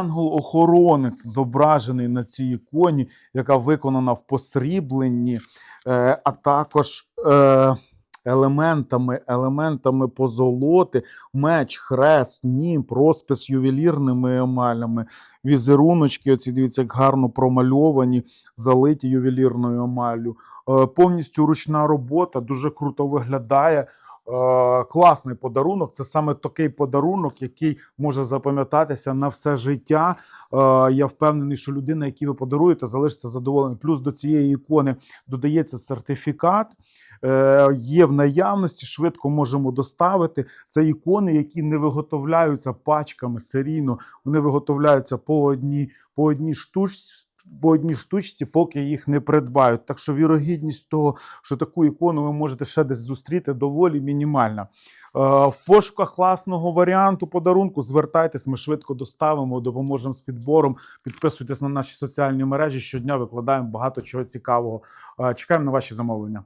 Ангел-охоронець зображений на цій іконі, яка виконана в посрібленні, е, а також е, елементами, елементами позолоти, меч, хрест, німб, розпис ювелірними емалями, візеруночки. Оці дивіться, як гарно промальовані, залиті ювелірною емаллю. Е, повністю ручна робота, дуже круто виглядає. Е, Класний подарунок. Це саме такий подарунок, який може запам'ятатися на все життя. Е, Я впевнений, що людина, якій ви подаруєте, залишиться задоволений. Плюс до цієї ікони додається сертифікат. е, Є в наявності, швидко можемо доставити. Це ікони, які не виготовляються пачками серійно. Вони виготовляються по одній, по одній штучці. По одній штучці, поки їх не придбають. Так що вірогідність того, що таку ікону ви можете ще десь зустріти, доволі мінімальна. Е, В пошуках класного варіанту подарунку звертайтесь, ми швидко доставимо, допоможемо з підбором. Підписуйтесь на наші соціальні мережі. Щодня викладаємо багато чого цікавого. Е, Чекаємо на ваші замовлення.